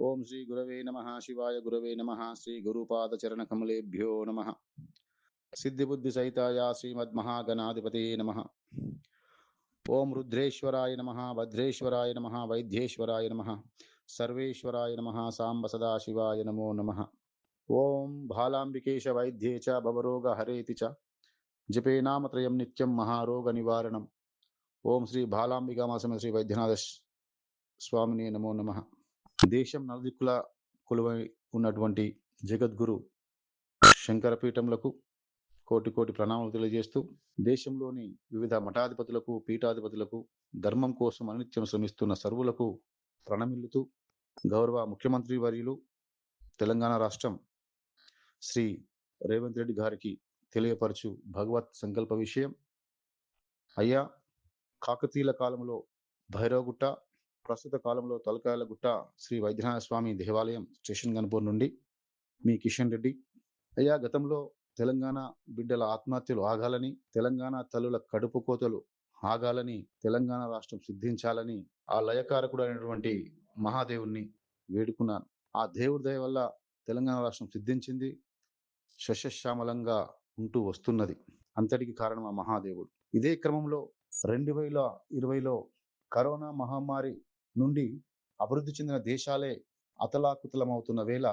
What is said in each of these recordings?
ఓం శ్రీ గురవే నమ. శివాయ గురవే నమ. శ్రీ గురుపాద చరణ కమలేభ్యో నమ. సిద్ధి బుద్ధి సహితాయ శ్రీమద్మహాగణాధిపతే నమ. ఓం రుద్రేశ్వరాయ నమ. భద్రేశ్వరాయ నమ. వైద్యేశ్వరాయ నమ. సర్వేశ్వరాయ నమ. సాంబ సదాశివాయ నమో నమ. ఓం బాలాంబికేశ వైద్యే చ భవరోగ హరేతి చ. జపేనామత్రయం నిత్యం మహారోగ నివారణం. ఓం శ్రీ బాలాంబికామాసమ శ్రీ వైద్యనాథ స్వామిని నమో నమ. దేశం నలుదిక్కుల కొలువై ఉన్నటువంటి జగద్గురు శంకరపీఠములకు కోటి కోటి ప్రణామాలు తెలియజేస్తూ దేశంలోని వివిధ మఠాధిపతులకు పీఠాధిపతులకు ధర్మం కోసం అనిత్యం శ్రమిస్తున్న సర్వులకు ప్రణమిల్లుతూ గౌరవ ముఖ్యమంత్రి వర్యులు తెలంగాణ రాష్ట్రం శ్రీ రేవంత్ రెడ్డి గారికి తెలియపరచు భగవత్ సంకల్ప విషయం. అయ్యా కాకతీయుల కాలంలో భైరవగుట్ట ప్రస్తుత కాలంలో తలకాయలగుట్ట శ్రీ వైద్యనాథ స్వామి దేవాలయం స్టేషన్ గన్పూర్ నుండి మీ కిషన్ రెడ్డి. అయ్యా గతంలో తెలంగాణ బిడ్డల ఆత్మహత్యలు ఆగాలని తెలంగాణ తల్లుల కడుపు కోతలు ఆగాలని తెలంగాణ రాష్ట్రం సిద్ధించాలని ఆ లయకారకుడు అయినటువంటి మహాదేవుణ్ణి వేడుకున్నాను. ఆ దేవుడి దయ వల్ల తెలంగాణ రాష్ట్రం సిద్ధించింది శశశ్యామలంగా ఉంటూ వస్తున్నది. అంతటికి కారణం ఆ మహాదేవుడు. ఇదే క్రమంలో రెండు వేల ఇరవైలో కరోనా మహమ్మారి నుండి అభివృద్ధి చెందిన దేశాలే అతలాకుతలమవుతున్న వేళ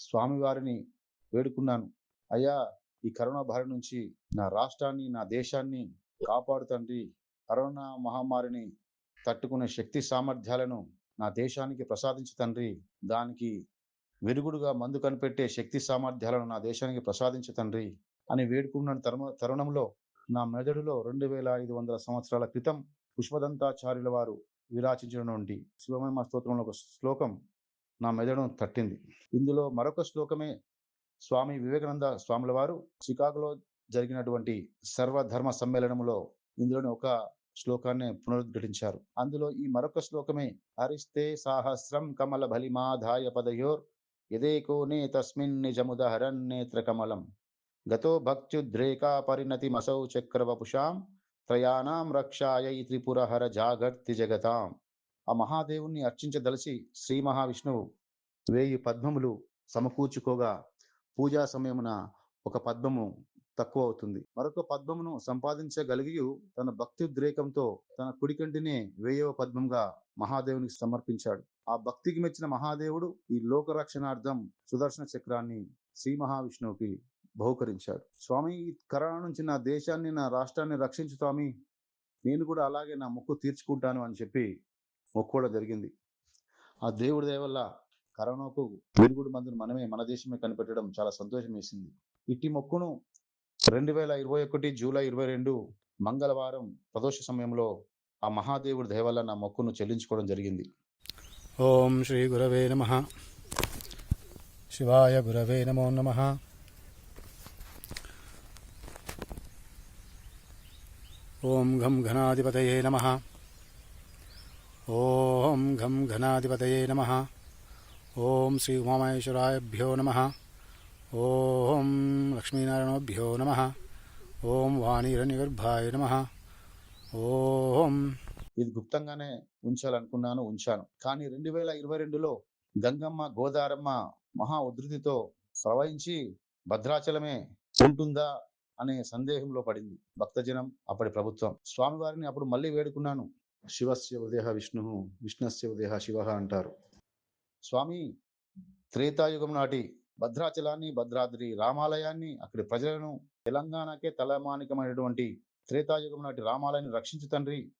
స్వామివారిని వేడుకున్నాను. అయ్యా ఈ కరోనా బారి నుంచి నా రాష్ట్రాన్ని నా దేశాన్ని కాపాడుతండి కరోనా మహమ్మారిని తట్టుకునే శక్తి సామర్థ్యాలను నా దేశానికి ప్రసాదించు తండ్రి. దానికి వెరుగుడుగా మందు కనిపెట్టే శక్తి సామర్థ్యాలను నా దేశానికి ప్రసాదించు తండ్రి అని వేడుకున్న తరుణ తరుణంలో నా మెదడులో రెండు వేల ఐదు వందల సంవత్సరాల క్రితం పుష్పదంతాచార్యుల వారు విరాచించినటువంటి శివమహిమ స్తోత్రంలో ఒక శ్లోకం నా మెదడును తట్టింది. ఇందులో మరొక శ్లోకమే స్వామి వివేకానంద స్వాముల వారు చికాగోలో జరిగినటువంటి సర్వధర్మ సమ్మేళనంలో ఇందులోని ఒక శ్లోకాన్ని పునరుద్ఘటించారు. అందులో ఈ మరొక శ్లోకమే హరిస్తే సాహస్రం కమల బలిమాధాయ పదయోర్ యదేకో నే తస్మిన్ నిజముదహరన్ నేత్ర కమలం. గతో భక్త్యుద్రేకా పరిణతిమసౌ చక్రవపుషాం త్రయాణం రక్షాయై త్రిపురహర జాగర్తి జగతాం. ఆ మహాదేవుణ్ణి అర్చించదలిచి శ్రీ మహావిష్ణువు వేయి పద్మములు సమకూర్చుకోగా పూజా సమయమున ఒక పద్మము తక్కువ అవుతుంది మరొక పద్మమును సంపాదించగలిగి తన భక్త్యుద్రేకంతో తన కుడికంటినే వేయవ పద్మంగా మహాదేవునికి సమర్పించాడు. ఆ భక్తికి మెచ్చిన మహాదేవుడు ఈ లోకరక్షణార్థం సుదర్శన చక్రాన్ని శ్రీ మహావిష్ణువుకి బహుకరించాడు. స్వామి ఈ కరోనా నుంచి నా దేశాన్ని నా రాష్ట్రాన్ని రక్షించు స్వామి. నేను కూడా అలాగే నా మొక్కు తీర్చుకుంటాను అని చెప్పి మొక్కోవడం జరిగింది. ఆ దేవుడి దేవల్ల కరోనాకు విరుగుడు మందును మనమే మన దేశమే కనిపెట్టడం చాలా సంతోషం వేసింది. ఇట్టి మొక్కును రెండు వేల ఇరవై ఒకటి జూలై ఇరవై రెండు మంగళవారం ప్రదోష సమయంలో ఆ మహాదేవుడి దయ వల్ల నా మొక్కును చెల్లించుకోవడం జరిగింది. ఓం శ్రీ గురవే నమ. శివాయ గురవే నమో నమ. ఓం ఘం ఘనాధిపతయే నమ. ఓం ఘం ఘనాధిపతయే నమ. ఓం శ్రీ ఉమామహేశ్వరాయభ్యో నమ. ఓం లక్ష్మీనారాయణభ్యో నమ. ఓం వాణీరణ్యగర్భాయ నమ. ఓం ఇది గుప్తంగానే ఉంచాలనుకున్నాను ఉంచాను. కానీ రెండు వేల ఇరవై రెండులో గంగమ్మ గోదారమ్మ మహా ఉధృతితో ప్రవహించి భద్రాచలమే ఉంటుందా? అనే సందేహంలో పడింది. భక్తజనం అప్పటి ప్రభుత్వం. స్వామివారిని అప్పుడు మళ్ళీ వేడుకున్నాను. శివస్య ఉదేహ విష్ణు విష్ణస్య ఉదేహ శివ అంటారు. స్వామి త్రేతాయుగం నాటి భద్రాచలాన్ని భద్రాద్రి రామాలయాన్ని అక్కడి ప్రజలను తెలంగాణకే తలమానికమైనటువంటి త్రేతాయుగం నాటి రామాలయాన్ని రక్షించు తండ్రి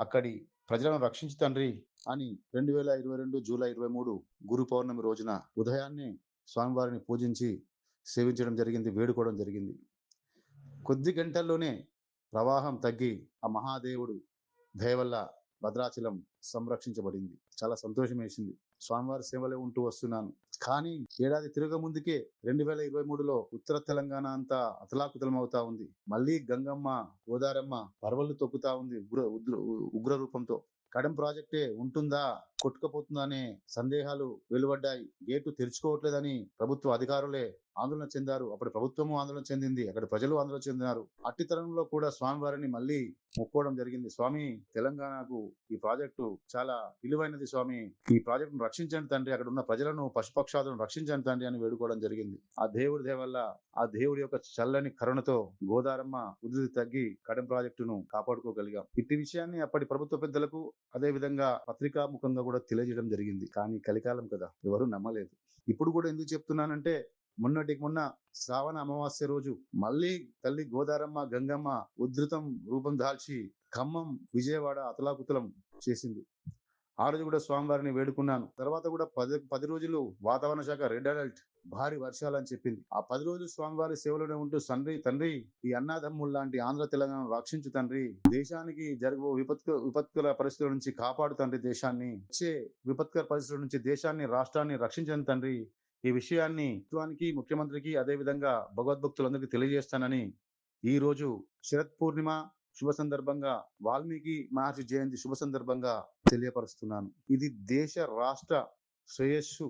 అక్కడి ప్రజలను రక్షించు తండ్రి అని రెండు వేల ఇరవై రెండు జూలై ఇరవై మూడు గురు పౌర్ణమి రోజున ఉదయాన్నే స్వామివారిని పూజించి సేవించడం జరిగింది వేడుకోవడం జరిగింది. కొద్ది గంటల్లోనే ప్రవాహం తగ్గి ఆ మహాదేవుడు దయవల్ల భద్రాచలం సంరక్షించబడింది. చాలా సంతోషం వేసింది స్వామివారి సేవలో ఉంటూ వస్తున్నాను. కానీ ఏడాది తిరగ ముందుకే రెండు వేల ఇరవై మూడులో ఉత్తర తెలంగాణ అంతా అతలాకుతలం అవుతా ఉంది. మళ్ళీ గంగమ్మ గోదారమ్మ పర్వలు తొక్కుతా ఉంది ఉగ్ర ఉగ్ర ఉగ్ర రూపంతో. కడం ప్రాజెక్టే ఉంటుందా? కొట్టుకుపోతుందనే సందేహాలు వెలువడ్డాయి. గేటు తెరుచుకోవట్లేదని ప్రభుత్వ అధికారులే ఆందోళన చెందారు. అప్పుడు ప్రభుత్వము ఆందోళన చెందింది. అక్కడ ప్రజలు ఆందోళన చెందినారు. అట్టి తరంలో కూడా స్వామివారిని మళ్ళీ మొక్కోవడం జరిగింది. స్వామి తెలంగాణకు ఈ ప్రాజెక్టు చాలా విలువైనది స్వామి. ఈ ప్రాజెక్టును రక్షించండి తండ్రి. అక్కడ ఉన్న ప్రజలను పశుపక్షాదులను రక్షించండి తండ్రి అని వేడుకోవడం జరిగింది. ఆ దేవుడి దేవల్ల ఆ దేవుడి యొక్క చల్లని కరుణతో గోదారమ్మ ఉధృతి తగ్గి కడెం ప్రాజెక్టును కాపాడుకోగలిగాం. ఇట్టి విషయాన్ని అప్పటి ప్రభుత్వ పెద్దలకు అదే విధంగా పత్రికా ముఖంగా కూడా తెలియజేయడం జరిగింది. కానీ కలికాలం కదా ఎవరు నమ్మలేదు. ఇప్పుడు కూడా ఎందుకు చెప్తున్నానంటే మొన్నటికి మొన్న శ్రావణ అమావాస్య రోజు మళ్ళీ తల్లి గోదారమ్మ గంగమ్మ ఉధృతం రూపం దాల్చి ఖమ్మం విజయవాడ అతలాకుతలం చేసింది. ఆ రోజు కూడా స్వామివారిని వేడుకున్నాను. తర్వాత కూడా పది పది రోజులు వాతావరణ శాఖ రెడ్ అలర్ట్ భారీ వర్షాలు అని చెప్పింది. ఆ పది రోజులు స్వామివారి సేవలోనే ఉంటూ తండ్రి తండ్రి ఈ అన్నాదమ్ముల్ లాంటి ఆంధ్ర తెలంగాణ రక్షించు తండ్రి. దేశానికి జరుగు విపత్కు విపత్కర పరిస్థితుల నుంచి కాపాడు తండ్రి దేశాన్ని. వచ్చే విపత్కర పరిస్థితుల నుంచి దేశాన్ని రాష్ట్రాన్ని రక్షించండి తండ్రి. ఈ విషయాన్ని ప్రభుత్వానికి ముఖ్యమంత్రికి అదే విధంగా భగవద్భక్తులందరికీ తెలియజేస్తానని ఈ రోజు శరత్ పూర్ణిమ శుభ సందర్భంగా వాల్మీకి మహర్షి జయంతి శుభ సందర్భంగా తెలియపరుస్తున్నాను. ఇది దేశ రాష్ట్ర శ్రేయస్సు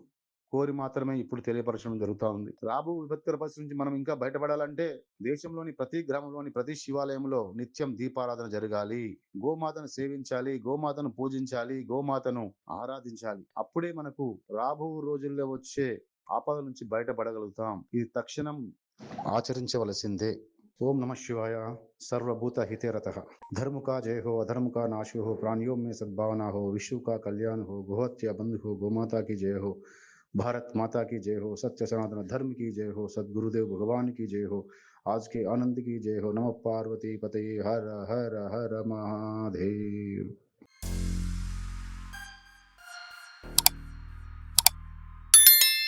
కోరి మాత్రమే ఇప్పుడు తెలియపరచడం జరుగుతూ ఉంది. రాబో విపత్కర పరిస్థితి నుంచి మనం ఇంకా బయటపడాలంటే దేశంలోని ప్రతి గ్రామంలోని ప్రతి శివాలయంలో నిత్యం దీపారాధన జరగాలి. గోమాతను సేవించాలి గోమాతను పూజించాలి గోమాతను ఆరాధించాలి. అప్పుడే మనకు రాబో రోజుల్లో వచ్చే ఆపద నుంచి బయటపడగలుగుతాం. ఇది తక్షణం ఆచరించవలసిందే. ओम नमः शिवाय। सर्वभूत हिते धर्म का जय हो अधर्म का नाश हो प्राणियों में सद्भावना हो विश्व का कल्याण हो गोहत्या बंधु हो गोमाता की जय हो भारत माता की जय हो सत्य सनातन धर्म की जय हो सदगुरुदेव भगवान की जय हो आज के आनंद की जय हो नमः पार्वती पते हर हर हर महादेव।